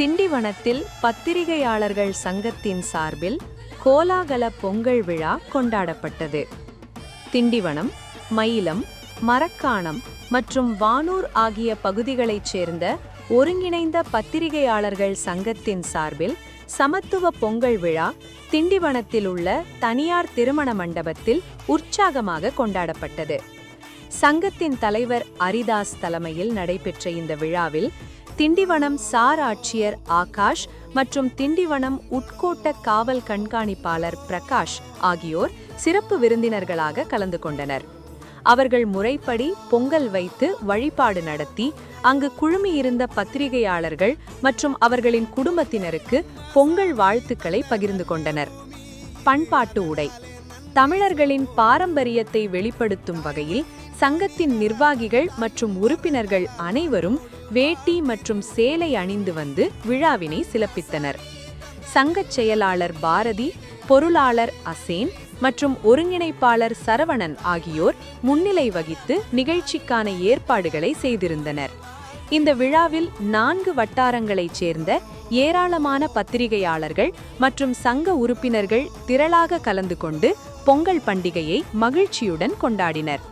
திண்டிவனத்தில் பத்திரிகையாளர்கள் சங்கத்தின் சார்பில் கோலாகல பொங்கல் விழா கொண்டாடப்பட்டது. திண்டிவனம் மயிலம் மரக்காணம் மற்றும் வானூர் ஆகிய பகுதிகளைச் சேர்ந்த ஒருங்கிணைந்த பத்திரிகையாளர்கள் சங்கத்தின் சார்பில் சமத்துவ பொங்கல் விழா திண்டிவனத்தில் உள்ள தனியார் திருமண மண்டபத்தில் உற்சாகமாக கொண்டாடப்பட்டது. சங்கத்தின் தலைவர் அரிதாஸ் தலைமையில் நடைபெற்ற இந்த விழாவில் திண்டிவனம் சார் ஆட்சியர் ஆகாஷ் மற்றும் திண்டிவனம் உட்கோட்ட காவல் கண்காணிப்பாளர் பிரகாஷ் ஆகியோர் சிறப்பு விருந்தினர்களாக கலந்து கொண்டனர். அவர்கள் முறைப்படி பொங்கல் வைத்து வழிபாடு நடத்தி அங்கு குழுமியிருந்த பத்திரிகையாளர்கள் மற்றும் அவர்களின் குடும்பத்தினருக்கு பொங்கல் வாழ்த்துக்களை பகிர்ந்து கொண்டனர். பண்பாட்டு உடை தமிழர்களின் பாரம்பரியத்தை வெளிப்படுத்தும் வகையில் சங்கத்தின் நிர்வாகிகள் மற்றும் உறுப்பினர்கள் அனைவரும் வேட்டி மற்றும் சேலை அணிந்து வந்து விழாவினை சிறப்பித்தனர் சங்கச் செயலாளர் பாரதி பொருளாளர் அசேன் மற்றும் ஒருங்கிணைப்பாளர் சரவணன் ஆகியோர் முன்னிலை வகித்து நிகழ்ச்சிக்கான ஏற்பாடுகளை செய்திருந்தனர். இந்த விழாவில் நான்கு வட்டாரங்களைச் சேர்ந்த ஏராளமான பத்திரிகையாளர்கள் மற்றும் சங்க உறுப்பினர்கள் திரளாக கலந்து கொண்டு பொங்கல் பண்டிகையை மகிழ்ச்சியுடன் கொண்டாடினர்.